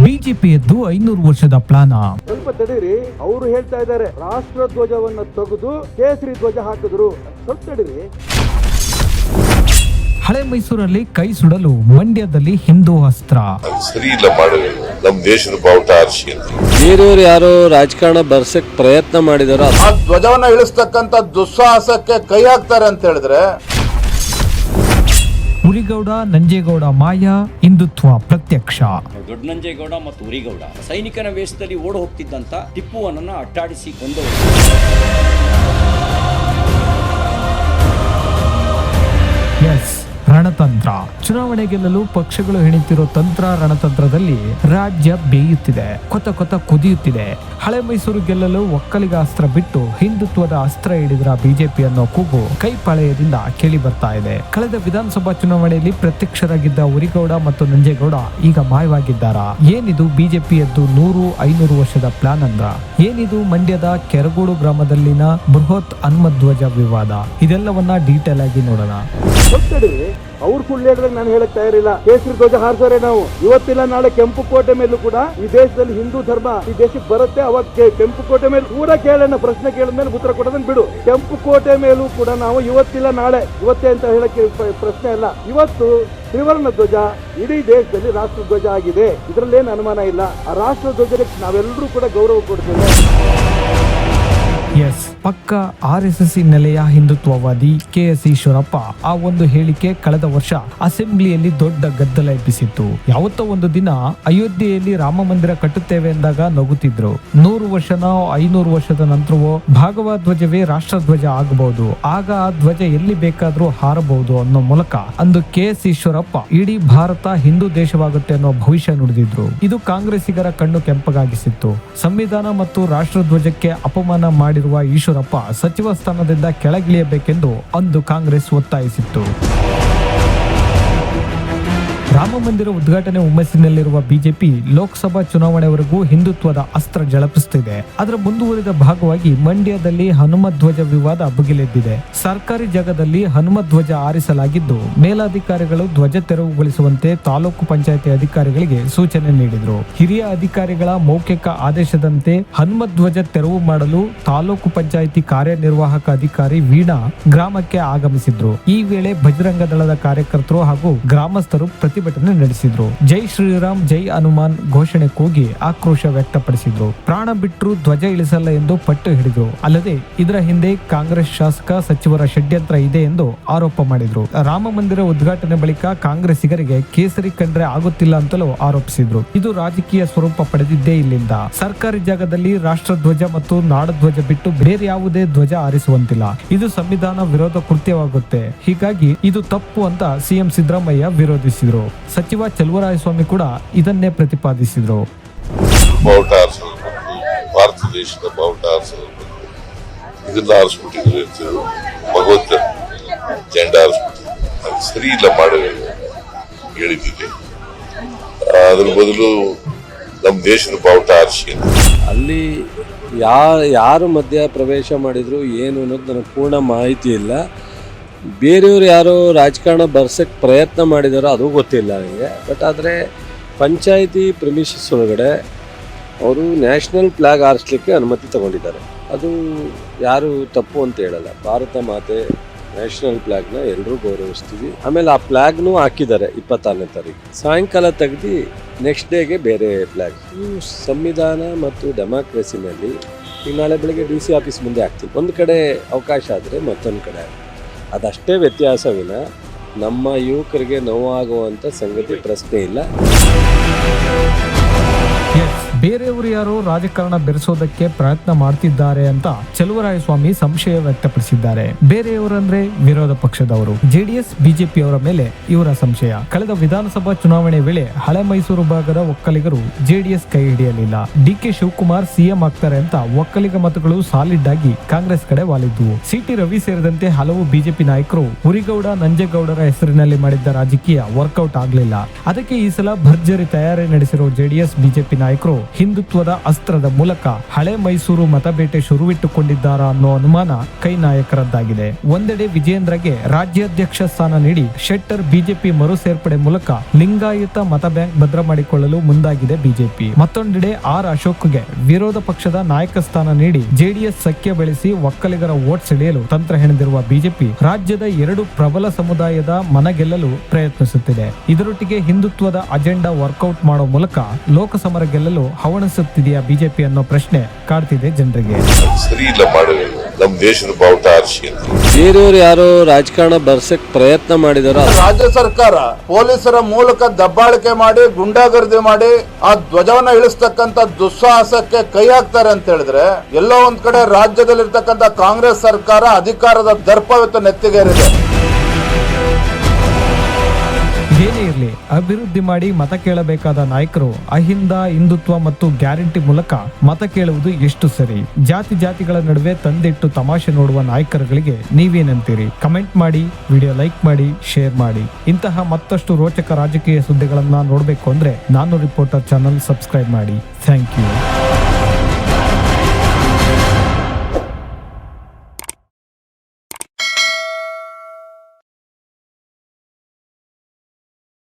ಬಿಜೆಪಿಯದ್ದು ಐನೂರು ವರ್ಷದ ಪ್ಲಾನ. ಸ್ವಲ್ಪ ತಡೀರಿ ಅವರು ಹೇಳ್ತಾ ಇದ್ದಾರೆ ರಾಷ್ಟ್ರ ಧ್ವಜವನ್ನ ತೆಗೆದು ಕೇಸರಿ ಧ್ವಜ ಹಾಕಿದ್ರು. ಸ್ವಲ್ಪ ತಡೀರಿ. ಹಳೆ ಮೈಸೂರಲ್ಲಿ ಕೈ ಸುಡಲು ಮಂಡ್ಯದಲ್ಲಿ ಹಿಂದೂ ಅಸ್ತ್ರ. ಸರಿ ಇಲ್ಲ ನಮ್ಮ ದೇಶದ ಬಾವುಟ ಆರಿಸಿ ಅಂತ. ಬೇರೆಯವ್ರು ಯಾರೋ ರಾಜಕಾರಣ ಬರ್ಸಕ್ ಪ್ರಯತ್ನ ಮಾಡಿದಾರೋ ಆ ಧ್ವಜವನ್ನ ಇಳಿಸ್ತಕ್ಕಂತ ದುಸ್ಸಾಹಸಕ್ಕೆ ಕೈ ಹಾಕ್ತಾರೆ ಅಂತ ಹೇಳಿದ್ರೆ ಉರಿಗೌಡ ನಂಜೇಗೌಡ ಮಾಯಾ, ಹಿಂದುತ್ವ ಪ್ರತ್ಯಕ್ಷ. ದೊಡ್ಡ ನಂಜೇಗೌಡ ಮತ್ತು ಉರಿಗೌಡ. ಸೈನಿಕನ ವೇಷದಲ್ಲಿ ಓಡಿ ಹೋಗ್ತಿದ್ದಂತ ಟಿಪ್ಪುವನನ್ನ ಅಟ್ಟಾಡಿಸಿ ಕೊಂದವರು. ರಣತಂತ್ರ ಚುನಾವಣೆ ಗೆಲ್ಲಲು ಪಕ್ಷಗಳು ಹೆಣಿತಿರೋ ತಂತ್ರ ರಣತಂತ್ರದಲ್ಲಿ ರಾಜ್ಯ ಬೇಯುತ್ತಿದೆ. ಕೊತ ಕೊತ ಕುದಿಯುತ್ತಿದೆ. ಹಳೆ ಮೈಸೂರು ಗೆಲ್ಲಲು ಒಕ್ಕಲಿಗ ಅಸ್ತ್ರ ಬಿಟ್ಟು ಹಿಂದುತ್ವದ ಅಸ್ತ್ರ ಹಿಡಿದ್ರ ಬಿಜೆಪಿ ಅನ್ನೋ ಕೂಗು ಕೈಪಾಳೆಯದಿಂದ ಕೇಳಿ ಬರ್ತಾ ಇದೆ. ಕಳೆದ ವಿಧಾನಸಭಾ ಚುನಾವಣೆಯಲ್ಲಿ ಪ್ರತ್ಯಕ್ಷರಾಗಿದ್ದ ಉರಿಗೌಡ ಮತ್ತು ನಂಜೇಗೌಡ ಈಗ ಮಾಯವಾಗಿದ್ದಾರ. ಏನಿದು ಬಿಜೆಪಿಯದ್ದು ನೂರು ಐನೂರು ವರ್ಷದ ಪ್ಲಾನ್ ಅಂದ್ರ? ಏನಿದು ಮಂಡ್ಯದ ಕೆರಗೋಡು ಗ್ರಾಮದಲ್ಲಿನ ಬೃಹತ್ ಹನುಮಧ್ವಜ ವಿವಾದ? ಇದೆಲ್ಲವನ್ನ ಡೀಟೇಲ್ ಆಗಿ ನೋಡೋಣ. ಅವ್ರು ಸುಳ್ಳು ಹೇಳಿದ್ರೆ ನಾನು ಹೇಳಕ್ ತಯಾರಿಲ್ಲ. ಕೇಸರಿ ಧ್ವಜ ಹಾರಿಸೋರೆ ನಾವು. ಇವತ್ತಿಲ್ಲ, ನಾಳೆ ಕೆಂಪು ಕೋಟೆ ಮೇಲೂ ಕೂಡ ಈ ದೇಶದಲ್ಲಿ ಹಿಂದೂ ಧರ್ಮ ಈ ದೇಶಕ್ಕೆ ಬರುತ್ತೆ. ಅವಾಗ ಕೆಂಪು ಕೋಟೆ ಮೇಲೆ ಕೂಡ ಕೇಳೋಣ ಪ್ರಶ್ನೆ ಕೇಳಿದ್ಮೇಲೆ ಉತ್ತರ ಕೊಡೋದನ್ನ ಬಿಡು. ಕೆಂಪು ಕೋಟೆ ಮೇಲೂ ಕೂಡ ನಾವು ಇವತ್ತಿಲ್ಲ, ನಾಳೆ. ಇವತ್ತೇ ಅಂತ ಹೇಳಕ್ಕೆ ಪ್ರಶ್ನೆ ಅಲ್ಲ. ಇವತ್ತು ತ್ರಿವರ್ಣ ಧ್ವಜ ಇಡೀ ದೇಶದಲ್ಲಿ ರಾಷ್ಟ್ರ ಧ್ವಜ ಆಗಿದೆ. ಇದರಲ್ಲೇನು ಅನುಮಾನ ಇಲ್ಲ. ಆ ರಾಷ್ಟ್ರ ಧ್ವಜಕ್ಕೆ ನಾವೆಲ್ಲರೂ ಕೂಡ ಗೌರವ ಕೊಡ್ತೇವೆ. ಎಸ್, ಪಕ್ಕ ಆರ್ ಎಸ್ ಎಸ್ ನೆಲೆಯ ಹಿಂದುತ್ವವಾದಿ ಕೆ ಎಸ್ ಈಶ್ವರಪ್ಪ ಆ ಒಂದು ಹೇಳಿಕೆ ಕಳೆದ ವರ್ಷ ಅಸೆಂಬ್ಲಿಯಲ್ಲಿ ದೊಡ್ಡ ಗದ್ದಲ ಎಬ್ಬಿಸಿತ್ತು. ಯಾವತ್ತೋ ಒಂದು ದಿನ ಅಯೋಧ್ಯೆಯಲ್ಲಿ ರಾಮ ಮಂದಿರ ಕಟ್ಟುತ್ತೇವೆ ಎಂದಾಗ ನಗುತ್ತಿದ್ರು. ನೂರು ವರ್ಷನ ಐನೂರು ವರ್ಷದ ನಂತರವೋ ಭಾಗವ ಧ್ವಜವೇ ರಾಷ್ಟ್ರ ಧ್ವಜ ಆಗಬಹುದು. ಆಗ ಆ ಧ್ವಜ ಎಲ್ಲಿ ಬೇಕಾದ್ರೂ ಹಾರಬಹುದು ಅನ್ನೋ ಮೂಲಕ ಅಂದು ಕೆ ಎಸ್ ಈಶ್ವರಪ್ಪ ಇಡೀ ಭಾರತ ಹಿಂದೂ ದೇಶವಾಗುತ್ತೆ ಅನ್ನೋ ಭವಿಷ್ಯ ನುಡಿದಿದ್ರು. ಇದು ಕಾಂಗ್ರೆಸ್ಸಿಗರ ಕಣ್ಣು ಕೆಂಪಗಾಗಿಸಿತ್ತು. ಸಂವಿಧಾನ ಮತ್ತು ರಾಷ್ಟ್ರ ಧ್ವಜಕ್ಕೆ ಅಪಮಾನ ಮಾಡಿರುವ ಈಶ್ವರಪ್ಪ ಸಚಿವ ಸ್ಥಾನದಿಂದ ಕೆಳಗಿಳಿಯಬೇಕೆಂದು ಅಂದು ಕಾಂಗ್ರೆಸ್ ಒತ್ತಾಯಿಸಿತ್ತು. ರಾಮ ಮಂದಿರ ಉದ್ಘಾಟನೆ ಹುಮ್ಮಸ್ಸಿನಲ್ಲಿರುವ ಬಿಜೆಪಿ ಲೋಕಸಭಾ ಚುನಾವಣೆವರೆಗೂ ಹಿಂದುತ್ವದ ಅಸ್ತ್ರ ಜಳಪಿಸುತ್ತಿದೆ. ಅದರ ಮುಂದುವರಿದ ಭಾಗವಾಗಿ ಮಂಡ್ಯದಲ್ಲಿ ಹನುಮಧ್ವಜ ವಿವಾದ ಬುಗಿಲೆದ್ದಿದೆ ಸರ್ಕಾರಿ ಜಾಗದಲ್ಲಿ ಹನುಮಧ್ವಜ ಆರಿಸಲಾಗಿದ್ದು, ಮೇಲಾಧಿಕಾರಿಗಳು ಧ್ವಜ ತೆರವುಗೊಳಿಸುವಂತೆ ತಾಲೂಕು ಪಂಚಾಯತಿ ಅಧಿಕಾರಿಗಳಿಗೆ ಸೂಚನೆ ನೀಡಿದರು. ಹಿರಿಯ ಅಧಿಕಾರಿಗಳ ಮೌಖಿಕ ಆದೇಶದಂತೆ ಹನುಮಧ್ವಜ ತೆರವು ಮಾಡಲು ತಾಲೂಕು ಪಂಚಾಯಿತಿ ಕಾರ್ಯನಿರ್ವಾಹಕ ಅಧಿಕಾರಿ ವೀಣಾ ಗ್ರಾಮಕ್ಕೆ ಆಗಮಿಸಿದ್ರು. ಈ ವೇಳೆ ಬಜರಂಗ ದಳದ ಕಾರ್ಯಕರ್ತರು ಹಾಗೂ ಗ್ರಾಮಸ್ಥರು ಪ್ರತಿಭಟನೆ ನಡೆಸಿದ್ರು. ಜೈ ಶ್ರೀರಾಮ್, ಜೈ ಹನುಮಾನ್ ಘೋಷಣೆ ಕೂಗಿ ಆಕ್ರೋಶ ವ್ಯಕ್ತಪಡಿಸಿದ್ರು. ಪ್ರಾಣ ಬಿಟ್ಟರು ಧ್ವಜ ಇಳಿಸಲ್ಲ ಎಂದು ಪಟ್ಟು ಹಿಡಿದ್ರು. ಅಲ್ಲದೆ ಇದರ ಹಿಂದೆ ಕಾಂಗ್ರೆಸ್ ಶಾಸಕ ಸಚಿವರ ಷಡ್ಯಂತ್ರ ಇದೆ ಎಂದು ಆರೋಪ ಮಾಡಿದ್ರು. ರಾಮ ಮಂದಿರ ಉದ್ಘಾಟನೆ ಬಳಿಕ ಕಾಂಗ್ರೆಸ್ಸಿಗರಿಗೆ ಕೇಸರಿ ಕಂಡ್ರೆ ಆಗುತ್ತಿಲ್ಲ ಅಂತಲೂ ಆರೋಪಿಸಿದ್ರು. ಇದು ರಾಜಕೀಯ ಸ್ವರೂಪ ಪಡೆದಿದ್ದೇ ಇಲ್ಲಿಂದ. ಸರ್ಕಾರಿ ಜಾಗದಲ್ಲಿ ರಾಷ್ಟ್ರಧ್ವಜ ಮತ್ತು ನಾಡಧ್ವಜ ಬಿಟ್ಟು ಬೇರೆ ಯಾವುದೇ ಧ್ವಜ ಆರಿಸುವಂತಿಲ್ಲ. ಇದು ಸಂವಿಧಾನ ವಿರೋಧ ಕೃತ್ಯವಾಗುತ್ತೆ. ಹೀಗಾಗಿ ಇದು ತಪ್ಪು ಅಂತ ಸಿಎಂ ಸಿದ್ದರಾಮಯ್ಯ ವಿರೋಧಿಸಿದ್ರು. ಸಚಿವ ಚಲುವರಾಯಸ್ವಾಮಿ ಕೂಡ ಇದನ್ನೇ ಪ್ರತಿಪಾದಿಸಿದರು. ಬಾವುಟ ಆರಿಸೋದು ಭಾರತ ದೇಶದ ಬಾವುಟ ಆರಿಸೋದು ಇದನ್ನ ಆರಿಸ್ಬಿಟ್ಟಿದ್ರು ಇರ್ತಿದ್ರು ಭಗವಂತ ಜೆಂಡ ಆರಿಸ್ಬಿಟ್ಟಿದ್ರು ಅದು ಸರಿ ಇಲ್ಲ ಮಾಡಬೇಕು ಹೇಳಿದ್ದಿದೆ ಅದ್ರ ಬದಲು ನಮ್ಮ ದೇಶದ ಬಾವುಟ ಆರಿಸಿ ಅಲ್ಲಿ ಯಾ ಯಾರು ಮಧ್ಯ ಪ್ರವೇಶ ಮಾಡಿದ್ರು ಏನು ಅನ್ನೋದು ನನಗೆ ಪೂರ್ಣ ಮಾಹಿತಿ ಇಲ್ಲ. ಬೇರೆಯವ್ರು ಯಾರು ರಾಜಕಾರಣ ಬರ್ಸೋಕ್ಕೆ ಪ್ರಯತ್ನ ಮಾಡಿದಾರೋ ಅದು ಗೊತ್ತಿಲ್ಲ ನನಗೆ. ಬಟ್ ಆದರೆ ಪಂಚಾಯಿತಿ ಪ್ರಿಮಿಷಸ್ ಒಳಗಡೆ ಅವರು ನ್ಯಾಷನಲ್ ಫ್ಲಾಗ್ ಆರಿಸ್ಲಿಕ್ಕೆ ಅನುಮತಿ ತಗೊಂಡಿದ್ದಾರೆ. ಅದು ಯಾರು ತಪ್ಪು ಅಂತ ಹೇಳಲ್ಲ. ಭಾರತ ಮಾತೆ ನ್ಯಾಷನಲ್ ಫ್ಲ್ಯಾಗ್ನ ಎಲ್ಲರೂ ಗೌರವಿಸ್ತೀವಿ. ಆಮೇಲೆ ಆ ಫ್ಲ್ಯಾಗ್ನೂ ಹಾಕಿದ್ದಾರೆ ಇಪ್ಪತ್ತಾರನೇ ತಾರೀಕು. ಸಾಯಂಕಾಲ ತೆಗ್ದು ನೆಕ್ಸ್ಟ್ ಡೇಗೆ ಬೇರೆ ಫ್ಲ್ಯಾಗ್ ಇವು ಸಂವಿಧಾನ ಮತ್ತು ಡೆಮಾಕ್ರೆಸಿನಲ್ಲಿ ಈಗ ನಾಳೆ ಬೆಳಗ್ಗೆ ಡಿ ಸಿ ಆಫೀಸ್ ಮುಂದೆ ಹಾಕ್ತೀವಿ ಒಂದು ಕಡೆ ಅವಕಾಶ ಆದರೆ ಮತ್ತೊಂದು ಕಡೆ ಅದಷ್ಟೇ ವ್ಯತ್ಯಾಸವಿನ ನಮ್ಮ ಯುವಕರಿಗೆ ನೋವಾಗುವಂಥ ಸಂಗತಿ ಪ್ರಶ್ನೆ ಇಲ್ಲ. ಬೇರೆಯವರು ಯಾರು ರಾಜಕಾರಣ ಬೆರೆಸೋದಕ್ಕೆ ಪ್ರಯತ್ನ ಮಾಡ್ತಿದ್ದಾರೆ ಅಂತ ಚಲುವರಾಯಸ್ವಾಮಿ ಸಂಶಯ ವ್ಯಕ್ತಪಡಿಸಿದ್ದಾರೆ. ಬೇರೆಯವರಂದ್ರೆ ವಿರೋಧ ಪಕ್ಷದವರು. ಜೆಡಿಎಸ್, ಬಿಜೆಪಿಯವರ ಮೇಲೆ ಇವರ ಸಂಶಯ. ಕಳೆದ ವಿಧಾನಸಭಾ ಚುನಾವಣೆ ವೇಳೆ ಹಳೆ ಮೈಸೂರು ಭಾಗದ ಒಕ್ಕಲಿಗರು ಜೆಡಿಎಸ್ ಕೈ ಹಿಡಿಯಲಿಲ್ಲ. ಡಿ ಕೆ ಶಿವಕುಮಾರ್ ಸಿಎಂ ಆಗ್ತಾರೆ ಅಂತ ಒಕ್ಕಲಿಗ ಮತಗಳು ಸಾಲಿಡ್ ಆಗಿ ಕಾಂಗ್ರೆಸ್ ಕಡೆ ವಾಲಿದ್ದುವು ಸಿಟಿ ರವಿ ಸೇರಿದಂತೆ ಹಲವು ಬಿಜೆಪಿ ನಾಯಕರು ಉರಿಗೌಡ ನಂಜೇಗೌಡರ ಹೆಸರಿನಲ್ಲಿ ಮಾಡಿದ್ದ ರಾಜಕೀಯ ವರ್ಕೌಟ್ ಆಗಲಿಲ್ಲ. ಅದಕ್ಕೆ ಈ ಸಲ ಭರ್ಜರಿ ತಯಾರಿ ನಡೆಸಿರೋ ಜೆಡಿಎಸ್, ಬಿಜೆಪಿ ನಾಯಕರು ಹಿಂದುತ್ವದ ಅಸ್ತ್ರದ ಮೂಲಕ ಹಳೆ ಮೈಸೂರು ಮತಬೇಟೆ ಶುರುವಿಟ್ಟುಕೊಂಡಿದ್ದಾರಾ ಅನ್ನೋ ಅನುಮಾನ ಕೈ ನಾಯಕರದ್ದಾಗಿದೆ. ಒಂದೆಡೆ ವಿಜೇಂದ್ರಗೆ ರಾಜ್ಯಾಧ್ಯಕ್ಷ ಸ್ಥಾನ ನೀಡಿ ಶೆಟ್ಟರ್ ಬಿಜೆಪಿ ಮರು ಸೇರ್ಪಡೆ ಮೂಲಕ ಲಿಂಗಾಯತ ಮತ ಬ್ಯಾಂಕ್ ಭದ್ರ ಮಾಡಿಕೊಳ್ಳಲು ಮುಂದಾಗಿದೆ ಬಿಜೆಪಿ. ಮತ್ತೊಂದೆಡೆ ಆರ್ ಅಶೋಕ್ಗೆ ವಿರೋಧ ಪಕ್ಷದ ನಾಯಕ ಸ್ಥಾನ ನೀಡಿ ಜೆಡಿಎಸ್ ಸಖ್ಯ ಬೆಳೆಸಿ ಒಕ್ಕಲಿಗರ ಓಟ್ ಸೆಳೆಯಲು ತಂತ್ರ ಹೆಣೆದಿರುವ ಬಿಜೆಪಿ ರಾಜ್ಯದ ಎರಡು ಪ್ರಬಲ ಸಮುದಾಯದ ಮನ ಗೆಲ್ಲಲು ಪ್ರಯತ್ನಿಸುತ್ತಿದೆ. ಇದರೊಟ್ಟಿಗೆ ಹಿಂದುತ್ವದ ಅಜೆಂಡಾ ವರ್ಕೌಟ್ ಮಾಡುವ ಮೂಲಕ ಲೋಕಸಮರ ಗೆಲ್ಲಲು ಹವಣಿಸುತ್ತಿದೆಯಾ ಬಿಜೆಪಿ ಅನ್ನೋ ಪ್ರಶ್ನೆ ಕಾಡ್ತಿದೆ ಜನರಿಗೆ. ಸರಿ ಇಲ್ಲ ನಮ್ಮ ದೇಶದ ಬಾವುಟ ಆರಿಸಿ ಬೇರೆಯವ್ರು ಯಾರೋ ರಾಜಕಾರಣ ಬರ್ಸಕ್ ಪ್ರಯತ್ನ ಮಾಡಿದಾರ ರಾಜ್ಯ ಸರ್ಕಾರ ಪೊಲೀಸರ ಮೂಲಕ ದಬ್ಬಾಳಿಕೆ ಮಾಡಿ ಗುಂಡಾಗರ್ದಿ ಮಾಡಿ ಆ ಧ್ವಜವನ್ನ ಇಳಿಸ್ತಕ್ಕಂತ ದುಸ್ಸಾಹಸಕ್ಕೆ ಕೈ ಹಾಕ್ತಾರೆ ಅಂತ ಹೇಳಿದ್ರೆ ಎಲ್ಲೋ ಒಂದ್ ಕಡೆ ರಾಜ್ಯದಲ್ಲಿರ್ತಕ್ಕಂಥ ಕಾಂಗ್ರೆಸ್ ಸರ್ಕಾರ ಅಧಿಕಾರದ ದರ್ಪವಿತ್ತು ನೆತ್ತಿಗೇರಿದೆ. ಇರಲಿ ಅಭಿವೃದ್ಧಿ ಮಾಡಿ ಮತ ಕೇಳಬೇಕಾದ ನಾಯಕರು ಅಹಿಂದ, ಹಿಂದುತ್ವ ಮತ್ತು ಗ್ಯಾರಂಟಿ ಮೂಲಕ ಮತ ಕೇಳುವುದು ಎಷ್ಟು ಸರಿ? ಜಾತಿ ಜಾತಿಗಳ ನಡುವೆ ತಂದಿಟ್ಟು ತಮಾಷೆ ನೋಡುವ ನಾಯಕರುಗಳಿಗೆ ನೀವೇನಂತೀರಿ? ಕಮೆಂಟ್ ಮಾಡಿ, ವಿಡಿಯೋ ಲೈಕ್ ಮಾಡಿ, ಶೇರ್ ಮಾಡಿ. ಇಂತಹ ಮತ್ತಷ್ಟು ರೋಚಕ ರಾಜಕೀಯ ಸುದ್ದಿಗಳನ್ನ ನೋಡಬೇಕು ಅಂದ್ರೆ ನಾನು ರಿಪೋರ್ಟರ್ ಚಾನಲ್ ಸಬ್ಸ್ಕ್ರೈಬ್ ಮಾಡಿ. Thank you.